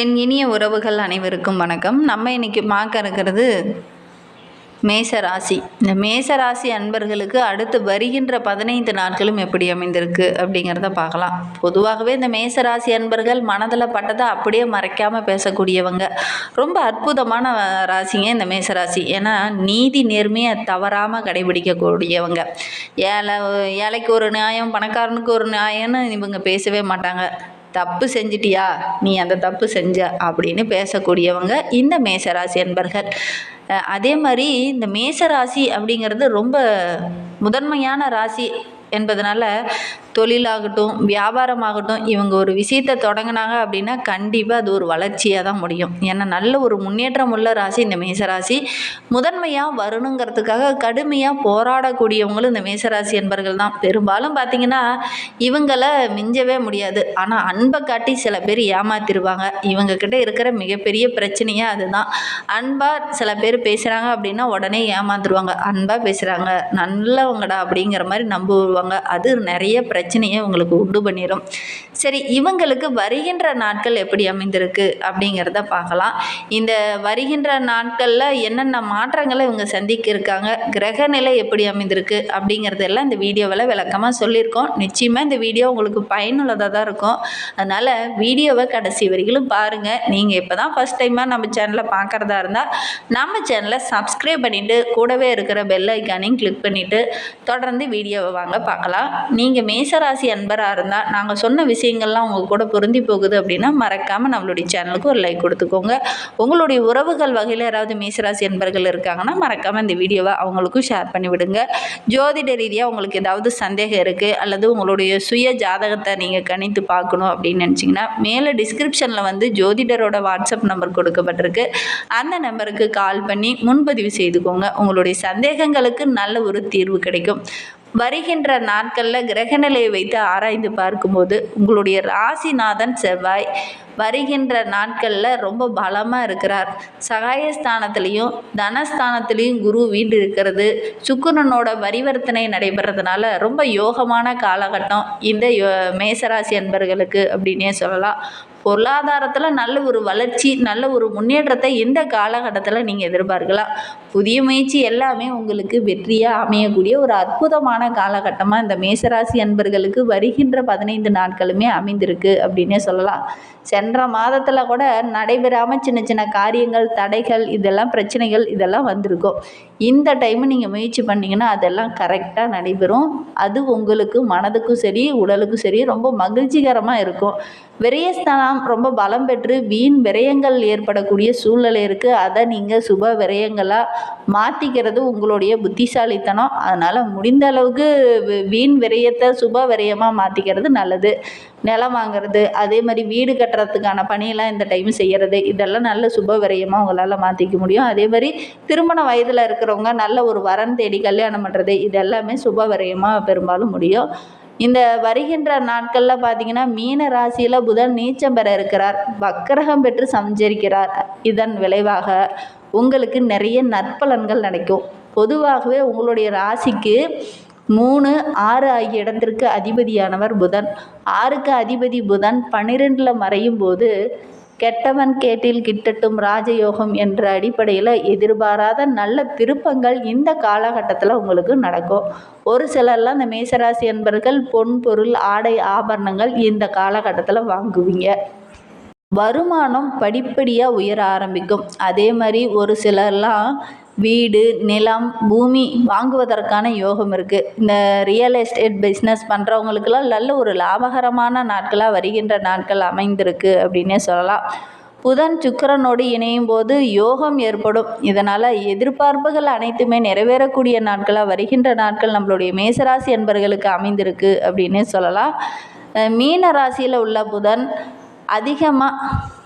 என் இனிய உறவுகள் அனைவருக்கும் வணக்கம். நம்ம இன்னைக்கு பார்க்க இருக்கிறது மேச ராசி இந்த மேச ராசி அன்பர்களுக்கு அடுத்து வருகின்ற பதினைந்து நாட்களும் எப்படி அமைந்திருக்கு அப்படிங்கிறத பார்க்கலாம். பொதுவாகவே இந்த மேச ராசி அன்பர்கள் மனதில் பட்டதை அப்படியே மறைக்காமல் பேசக்கூடியவங்க. ரொம்ப அற்புதமான ராசிங்க இந்த மேச ராசி ஏன்னா நீதி நேர்மையை தவறாமல் கடைபிடிக்கக்கூடியவங்க. ஏழை ஏழைக்கு ஒரு நியாயம் பணக்காரனுக்கு ஒரு நியாயம்னு இவங்க பேசவே மாட்டாங்க. தப்பு செஞ்சிட்டியா? நீ அந்த தப்பு செஞ்ச அப்படின்னு பேசக்கூடியவங்க இந்த மேசராசி அன்பர்கள். அதே மாதிரி இந்த மேசராசி அப்படிங்கிறது ரொம்ப முதன்மையான ராசி என்பதனால தொழிலாகட்டும் வியாபாரமாகட்டும் இவங்க ஒரு விஷயத்தை தொடங்கினாங்க அப்படின்னா கண்டிப்பாக அது ஒரு வளர்ச்சியாக தான் முடியும். ஏன்னா நல்ல ஒரு முன்னேற்றம் உள்ள ராசி இந்த மேசராசி. முதன்மையாக வரணுங்கிறதுக்காக கடுமையாக போராடக்கூடியவங்களும் இந்த மேசராசி என்பர்கள் தான். பெரும்பாலும் பார்த்தீங்கன்னா இவங்கள மிஞ்சவே முடியாது. ஆனால் அன்பை காட்டி சில பேர் ஏமாத்திடுவாங்க இவங்க கிட்ட இருக்கிற மிகப்பெரிய பிரச்சனையே அதுதான். அன்பாக சில பேர் பேசுகிறாங்க அப்படின்னா உடனே ஏமாந்துருவாங்க. அன்பாக பேசுகிறாங்க நல்லவங்கடா அப்படிங்கிற மாதிரி நம்புவாங்க. அது நிறைய பிரச்சனை பிரச்சனையை உங்களுக்கு உண்டு பண்ணிடும் சரி இவங்களுக்கு வருகின்ற நாட்கள் எப்படி அமைந்திருக்கு அப்படிங்கிறத பார்க்கலாம். இந்த வருகின்ற நாட்களில் என்னென்ன மாற்றங்களை இவங்க சந்திக்க இருக்காங்க கிரக நிலை எப்படி அமைந்திருக்கு அப்படிங்கிறதெல்லாம் இந்த வீடியோவில் விளக்கமாக சொல்லியிருக்கோம். நிச்சயமாக இந்த வீடியோ உங்களுக்கு பயனுள்ளதாக தான் இருக்கும். அதனால் வீடியோவை கடைசி வரைக்கும் பாருங்கள் நீங்கள் இப்போ தான் ஃபஸ்ட் டைமாக நம்ம சேனலை பார்க்குறதா இருந்தால் நம்ம சேனலை சப்ஸ்கிரைப் பண்ணிவிட்டு கூடவே இருக்கிற பெல் ஐக்கானையும் கிளிக் பண்ணிவிட்டு தொடர்ந்து வீடியோவை வாங்க பார்க்கலாம். நீங்கள் மேஷராசி அன்பராக இருந்தால் நாங்கள் சொன்ன விஷயங்கள்லாம் உங்கள் கூட பொருந்தி போகுது அப்படின்னா மறக்காமல் நம்மளுடைய சேனலுக்கு ஒரு லைக் கொடுத்துக்கோங்க. உங்களுடைய உறவுகள் வகையில் யாராவது மேஷராசி அன்பர்கள் இருக்காங்கன்னா மறக்காமல் இந்த வீடியோவை அவங்களுக்கும் ஷேர் பண்ணி விடுங்க. ஜோதிட ரீதியாக உங்களுக்கு ஏதாவது சந்தேகம் இருக்குது அல்லது உங்களுடைய சுய ஜாதகத்தை நீங்கள் கணித்து பார்க்கணும் அப்படின்னு நினச்சிங்கன்னா மேலே டிஸ்கிரிப்ஷனில் வந்து ஜோதிடரோட வாட்ஸ்அப் நம்பர் கொடுக்கப்பட்டிருக்கு. அந்த நம்பருக்கு கால் பண்ணி முன்பதிவு செய்துக்கோங்க. உங்களுடைய சந்தேகங்களுக்கு நல்ல ஒரு தீர்வு கிடைக்கும். வருகின்ற நாட்களில் கிரகநிலையை வைத்து ஆராய்ந்து பார்க்கும்போது உங்களுடைய ராசிநாதன் செவ்வாய் வருகின்ற நாட்களில் ரொம்ப பலமாக இருக்கிறார். சகாயஸ்தானத்துலேயும் தனஸ்தானத்துலேயும் குரு வீண்டு இருக்கிறது சுக்குரனோட பரிவர்த்தனை நடைபெறதுனால ரொம்ப யோகமான காலகட்டம். இந்த யோ- மேசராசி அன்பர்களுக்கு அப்படின்னே சொல்லலாம். பொருளாதாரத்தில் நல்ல ஒரு வளர்ச்சி நல்ல ஒரு முன்னேற்றத்தை இந்த காலகட்டத்தில் நீங்கள் எதிர்பார்க்கலாம். புதிய முயற்சி எல்லாமே உங்களுக்கு வெற்றியாக அமையக்கூடிய ஒரு அற்புதமான காலகட்டமாக இந்த மேசராசி அன்பர்களுக்கு வருகின்ற பதினைந்து நாட்களுமே அமைந்திருக்கு அப்படின்னே சொல்லலாம். சென்ற மாதத்தில் கூட நடைபெறாமல் சின்ன சின்ன காரியங்கள் தடைகள் இதெல்லாம் பிரச்சனைகள் இதெல்லாம் வந்திருக்கும். இந்த டைமு நீங்கள் முயற்சி பண்ணிங்கன்னா அதெல்லாம் கரெக்டாக நடைபெறும். அது உங்களுக்கு மனதுக்கும் சரி உடலுக்கும் சரி ரொம்ப மகிழ்ச்சிகரமாக இருக்கும். விரயஸ்தானம் ரொம்ப பலம் பெற்று வீண் விரயங்கள் ஏற்படக்கூடிய சூழ்நிலை இருக்குது அதை நீங்கள் சுப விரயங்களாக மாற்றிக்கிறது உங்களுடைய புத்திசாலித்தனம். அதனால் முடிந்த அளவுக்கு வீண் விரயத்தை சுப விரயமாக மாற்றிக்கிறது நல்லது. நிலம் வாங்குறது அதே மாதிரி வீடு கட்டுறதுக்கான பணியெல்லாம் இந்த டைம் செய்கிறது இதெல்லாம் நல்ல சுப விரயமாக உங்களால் மாற்றிக்க முடியும். அதே மாதிரி திருமண வயதில் இருக்கிறவங்க நல்ல ஒரு வரன் தேடி கல்யாணம் பண்ணுறது இது எல்லாமே சுப விரயமாக பெரும்பாலும் முடியும். இந்த வருகின்ற நாட்களில் பார்த்தீங்கன்னா மீன ராசியில் புதன் நீச்சம் பெற இருக்கிறார். வக்கரகம் பெற்று சஞ்சரிக்கிறார். இதன் விளைவாக உங்களுக்கு நிறைய நற்பலன்கள் நடக்கும். பொதுவாகவே உங்களுடைய ராசிக்கு மூணு ஆறு ஆகிய இடத்திற்கு அதிபதியானவர் புதன். ஆறுக்கு அதிபதி புதன் பன்னிரெண்டில் மறையும் போது கெட்டவன் கேட்டில் கிட்டட்டும் ராஜயோகம் என்ற அடிப்படையில் எதிர்பாராத நல்ல திருப்பங்கள் இந்த காலகட்டத்தில் உங்களுக்கு நடக்கும். ஒரு சிலர்லாம் இந்த மேசராசி என்பர்கள் பொன் பொருள் ஆடை ஆபரணங்கள் இந்த காலகட்டத்தில் வாங்குவீங்க. வருமானம் படிப்படியாக உயர ஆரம்பிக்கும். அதே மாதிரி ஒரு சிலர்லாம் வீடு நிலம் பூமி வாங்குவதற்கான யோகம் இருக்குது இந்த ரியல் எஸ்டேட் பிஸ்னஸ் பண்ணுறவங்களுக்கெல்லாம் நல்ல ஒரு லாபகரமான நாட்களாக வருகின்ற நாட்கள் அமைந்திருக்கு அப்படின்னே சொல்லலாம். புதன் சுக்கரனோடு இணையும் போது யோகம் ஏற்படும். இதனால் எதிர்பார்ப்புகள் அனைத்துமே நிறைவேறக்கூடிய நாட்களாக வருகின்ற நாட்கள் நம்மளுடைய மேசராசி என்பர்களுக்கு அமைந்திருக்கு அப்படின்னே சொல்லலாம். மீன ராசியில் உள்ள புதன் அதிகமாக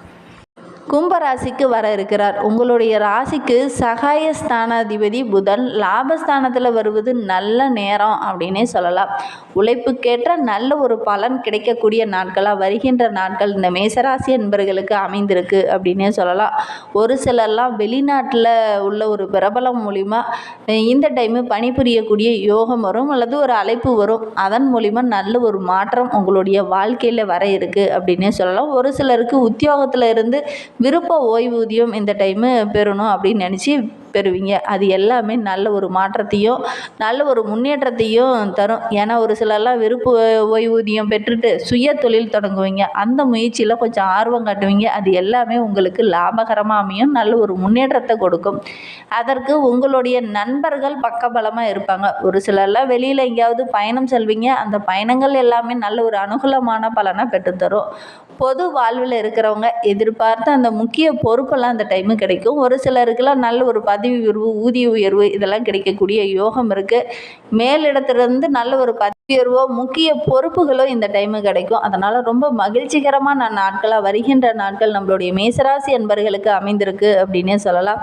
கும்பராசிக்கு வர இருக்கிறார். உங்களுடைய ராசிக்கு சகாய ஸ்தானாதிபதி புதன். லாபஸ்தானத்தில் வருவது நல்ல நேரம் அப்படின்னே சொல்லலாம். உழைப்புக்கேற்ற நல்ல ஒரு பலன் கிடைக்கக்கூடிய நாட்களாக வருகின்ற நாட்கள் இந்த மேசராசி என்பர்களுக்கு அமைந்திருக்கு அப்படின்னே சொல்லலாம். ஒரு சிலர்லாம் வெளிநாட்டில் உள்ள ஒரு பிரபலம் மூலிமா இந்த டைமு பணிபுரியக்கூடிய யோகம் வரும் அல்லது ஒரு அழைப்பு வரும். அதன் மூலிமா நல்ல ஒரு மாற்றம் உங்களுடைய வாழ்க்கையில் வர இருக்குது அப்படின்னே சொல்லலாம். ஒரு சிலருக்கு உத்தியோகத்தில் இருந்து விருப்ப ஓய்வூதியம் இந்த டைமு பெறணும் அப்படின்னு நினச்சி பெறுவீங்க. அது எல்லாமே நல்ல ஒரு மாற்றத்தையும் நல்ல ஒரு முன்னேற்றத்தையும் தரும். ஏன்னா ஒரு சிலர்லாம் விருப்ப ஓய்வூதியம் பெற்றுட்டு சுய தொழில் தொடங்குவீங்க. அந்த முயற்சியில் கொஞ்சம் ஆர்வம் காட்டுவீங்க. அது எல்லாமே உங்களுக்கு லாபகரமாக அமையும் நல்ல ஒரு முன்னேற்றத்தை கொடுக்கும். அதற்கு உங்களுடைய நண்பர்கள் பக்கபலமாக இருப்பாங்க. ஒரு சிலர்லாம் வெளியில் எங்கேயாவது பயணம் செல்வீங்க. அந்த பயணங்கள் எல்லாமே நல்ல ஒரு அனுகூலமான பலனை பெற்றுத்தரும். பொது வாழ்வில் இருக்கிறவங்க எதிர்பார்த்த அந்த முக்கிய பொறுப்பெல்லாம் அந்த டைமு கிடைக்கும். ஒரு சிலருக்குலாம் நல்ல ஒரு பதவி உயர்வு ஊதிய உயர்வு இதெல்லாம் கிடைக்கக்கூடிய யோகம் இருக்குது மேலிடத்துலேருந்து நல்ல ஒரு பதவி உயர்வோ முக்கிய பொறுப்புகளோ இந்த டைமு கிடைக்கும். அதனால் ரொம்ப மகிழ்ச்சிகரமான நாட்களாக வருகின்ற நாட்கள் நம்மளுடைய மேசராசி அன்பர்களுக்கு அமைந்திருக்கு அப்படின்னே சொல்லலாம்.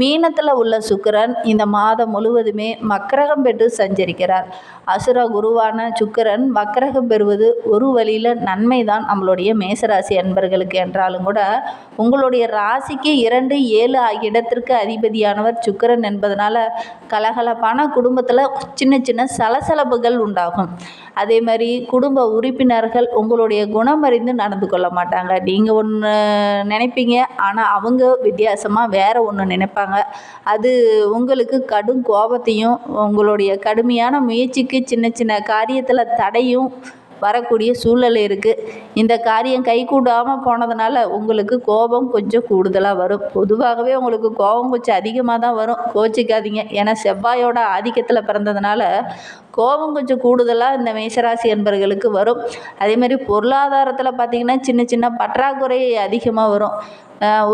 மீனத்தில் உள்ள சுக்கிரன் இந்த மாதம் முழுவதுமே மக்கரகம் பெற்று சஞ்சரிக்கிறார். அசுர குருவான சுக்கிரன் வக்கரகம் பெறுவது ஒரு வழியில் நன்மை தான் நம்மளுடைய மேசராசி அன்பர்களுக்கு என்றாலும் கூட உங்களுடைய ராசிக்கு இரண்டு ஏழு ஆகிய இடத்திற்கு அதிபதியானவர் சுக்கிரன் என்பதனால கலகலப்பான குடும்பத்தில் சின்ன சின்ன சலசலப்புகள் உண்டாகும். அதே மாதிரி குடும்ப உறுப்பினர்கள் உங்களுடைய குணம் அறிந்து நடந்து கொள்ள மாட்டாங்க. நீங்கள் ஒன்று நினைப்பீங்க ஆனால் அவங்க வித்தியாசமாக வேற ஒன்று நினைப்பாங்க. அது உங்களுக்கு கடும் கோபத்தையும் உங்களுடைய கடுமையான முயற்சிக்கு சின்ன சின்ன காரியத்தில் தடையும் வரக்கூடிய சூழ்நிலை இருக்குது இந்த காரியம் கைகூடாமல் போனதுனால உங்களுக்கு கோபம் கொஞ்சம் கூடுதலாக வரும். பொதுவாகவே உங்களுக்கு கோபம் கொஞ்சம் அதிகமாக தான் வரும். கோச்சிக்காதீங்க. ஏன்னா செவ்வாயோட ஆதிக்கத்தில் பிறந்ததுனால கோபம் கொஞ்சம் கூடுதலாக இந்த மேசராசி என்பர்களுக்கு வரும். அதேமாதிரி பொருளாதாரத்தில் பார்த்திங்கன்னா சின்ன சின்ன பற்றாக்குறை அதிகமாக வரும்.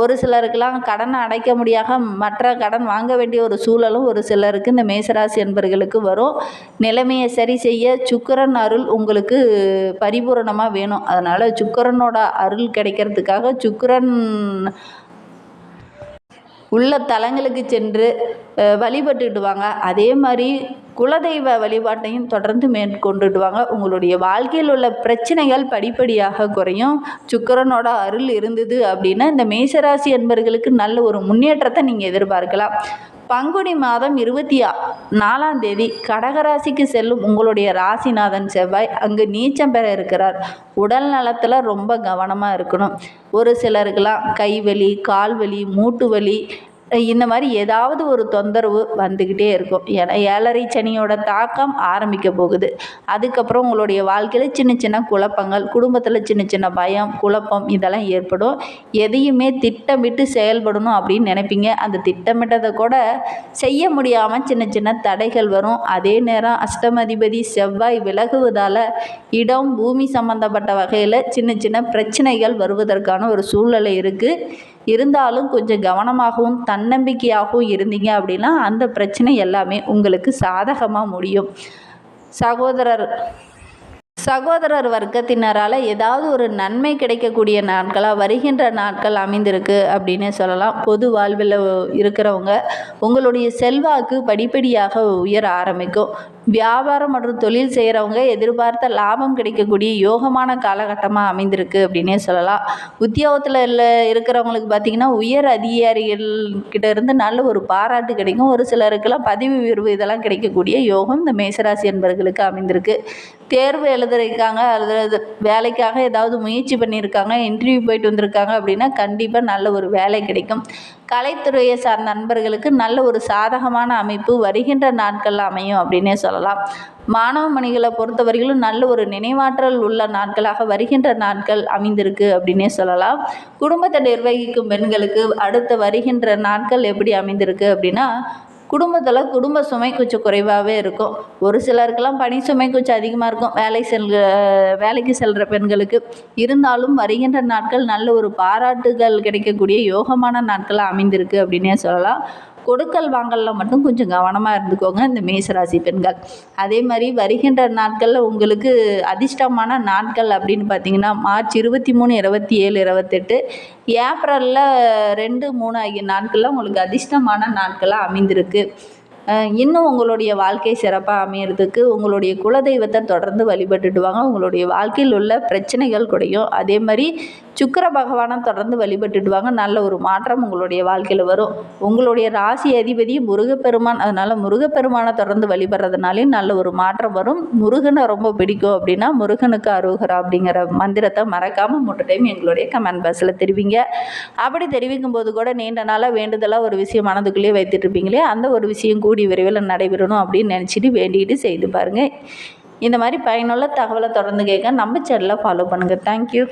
ஒரு சிலருக்கெல்லாம் கடனை அடைக்க முடியாத மற்ற கடன் வாங்க வேண்டிய ஒரு சூழலும் ஒரு சிலருக்கு இந்த மேசராசி என்பர்களுக்கு வரும். நிலைமையை சரி செய்ய சுக்கரன் அருள் உங்களுக்கு பரிபூரணமாக வேணும். அதனால் சுக்கரனோட அருள் கிடைக்கிறதுக்காக சுக்கிரன் உள்ள தலங்களுக்கு சென்று வழிபட்டுட்டு வாங்க. அதே மாதிரி குலதெய்வ வழிபாட்டையும் தொடர்ந்து மேற்கொண்டுடுவாங்க. உங்களுடைய வாழ்க்கையில் உள்ள பிரச்சனைகள் படிப்படியாக குறையும். சுக்கரனோட அருள் இருந்தது அப்படின்னா இந்த மேசராசி என்பர்களுக்கு நல்ல ஒரு முன்னேற்றத்தை நீங்கள் எதிர்பார்க்கலாம். பங்குனி மாதம் இருபத்தி ஆ- நாலாம் தேதி கடகராசிக்கு செல்லும் உங்களுடைய ராசிநாதன் செவ்வாய் அங்கு நீச்சம் பெற இருக்கிறார். உடல் நலத்தில் ரொம்ப கவனமாக இருக்கணும். ஒரு சிலருக்கெல்லாம் கைவலி கால்வலி மூட்டு வலி இந்த மாதிரி ஏதாவது ஒரு தொந்தரவு வந்துக்கிட்டே இருக்கும். ஏன்னா ஏழரை சனியோட தாக்கம் ஆரம்பிக்க போகுது. அதுக்கப்புறம் உங்களுடைய வாழ்க்கையில் சின்ன சின்ன குழப்பங்கள் குடும்பத்தில் சின்ன சின்ன பயம் குழப்பம் இதெல்லாம் ஏற்படும். எதையுமே திட்டமிட்டு செயல்படணும் அப்படின்னு நினைப்பீங்க. அந்த திட்டமிட்டதை கூட செய்ய முடியாமல் சின்ன சின்ன தடைகள் வரும். அதே நேரம் அஷ்டமதிபதி செவ்வாய் விலகுவதால் இடம் பூமி சம்பந்தப்பட்ட வகையில் சின்ன சின்ன பிரச்சனைகள் வருவதற்கான ஒரு சூழ்நிலை இருக்குது இருந்தாலும் கொஞ்சம் கவனமாகவும் தன்னம்பிக்கையாகவும் இருந்தீங்க அப்படின்னா அந்த பிரச்சனை எல்லாமே உங்களுக்கு சாதகமாக முடியும். சகோதரர் சகோதரர் வர்க்கத்தினரால் ஏதாவது ஒரு நன்மை கிடைக்கக்கூடிய நாட்களாக வருகின்ற நாட்கள் அமைந்திருக்கு அப்படின்னு சொல்லலாம். பொது வாழ்வில் இருக்கிறவங்க உங்களுடைய செல்வாக்கு படிப்படியாக உயர ஆரம்பிக்கும். வியாபாரம் மற்றும் தொழில் செய்கிறவங்க எதிர்பார்த்த லாபம் கிடைக்கக்கூடிய யோகமான காலகட்டமாக அமைந்திருக்கு அப்படின்னே சொல்லலாம். உத்தியோகத்தில் இல்லை இருக்கிறவங்களுக்கு பார்த்திங்கன்னா உயர் அதிகாரிகள் கிட்ட இருந்து நல்ல ஒரு பாராட்டு கிடைக்கும். ஒரு சிலருக்கெல்லாம் பதவி உயர்வு இதெல்லாம் கிடைக்கக்கூடிய யோகம் இந்த மேசராசி என்பவர்களுக்கு அமைந்திருக்கு. தேர்வு எழுதுறதுக்காங்க அல்லது வேலைக்காக ஏதாவது முயற்சி பண்ணியிருக்காங்க இன்டர்வியூ போயிட்டு வந்திருக்காங்க அப்படின்னா கண்டிப்பாக நல்ல ஒரு வேலை கிடைக்கும். கலைத்துறையை சார்ந்த நண்பர்களுக்கு நல்ல ஒரு சாதகமான அமைப்பு வருகின்ற நாட்கள் அமையும் அப்படின்னே சொல்லலாம். மாணவ மணிகளை பொறுத்தவரையிலும் நல்ல ஒரு நினைவாற்றல் உள்ள நாட்களாக வருகின்ற நாட்கள் அமைந்திருக்கு அப்படின்னே சொல்லலாம். குடும்பத்தை நிர்வகிக்கும் பெண்களுக்கு அடுத்து வருகின்ற நாட்கள் எப்படி அமைந்திருக்கு அப்படின்னா குடும்பத்தில் குடும்ப சுமை கொஞ்சம் குறைவாகவே இருக்கும். ஒரு சிலருக்கெல்லாம் பணி சுமை கொஞ்சம் அதிகமாக இருக்கும். வேலை செல்கிற வேலைக்கு செல்கிற பெண்களுக்கு. இருந்தாலும் வருகின்ற நாட்கள் நல்ல ஒரு பாராட்டுகள் கிடைக்கக்கூடிய யோகமான நாட்களாக அமைந்திருக்கு அப்படின்னே சொல்லலாம். கொடுக்கல் வாங்கல்ல மட்டும் கொஞ்சம் கவனமாக இருந்துக்கோங்க இந்த மேசராசி பெண்கள். அதே மாதிரி வருகின்ற நாட்களில் உங்களுக்கு அதிர்ஷ்டமான நாட்கள் அப்படின்னு பார்த்தீங்கன்னா மார்ச் இருபத்தி மூணு இருபத்தி ஏழு இருபத்தெட்டு ஏப்ரலில் ரெண்டு மூணு ஆகிய நாட்களில் உங்களுக்கு அதிர்ஷ்டமான நாட்களாக அமைந்திருக்கு. இன்னும் உங்களுடைய வாழ்க்கை சிறப்பாக அமையறதுக்கு உங்களுடைய குலதெய்வத்தை தொடர்ந்து வழிபட்டுட்டு வாங்க உங்களுடைய வாழ்க்கையில் உள்ள பிரச்சனைகள் குறையும். அதே மாதிரி சுக்கிர பகவானை தொடர்ந்து வழிபட்டுட்டு வாங்க நல்ல ஒரு மாற்றம் உங்களுடைய வாழ்க்கையில் வரும். உங்களுடைய ராசி அதிபதி முருகப்பெருமான். அதனால் முருகப்பெருமானை தொடர்ந்து வழிபடுறதுனாலையும் நல்ல ஒரு மாற்றம் வரும். முருகனை ரொம்ப பிடிக்கும் அப்படின்னா முருகனுக்கு அருகரா அப்படிங்கிற மந்திரத்தை மறக்காமல் மூன்று டைம் எங்களுடைய கமெண்ட் பாக்ஸில் தெரிவிங்க. அப்படி தெரிவிக்கும் போது கூட நீண்ட நாளாக வேண்டுதலாக ஒரு விஷயம் மனதுக்குள்ளேயே வைத்துட்டு இருப்பீங்களே அந்த ஒரு விஷயம் கூடி விரைவில் நடைபெறணும் அப்படின்னு நினச்சிட்டு வேண்டிக்கிட்டு செய்து பாருங்கள் இந்த மாதிரி பயனுள்ள தகவலை தொடர்ந்து கேட்க நம்ம சேனலை ஃபாலோ பண்ணுங்கள் தேங்க்யூ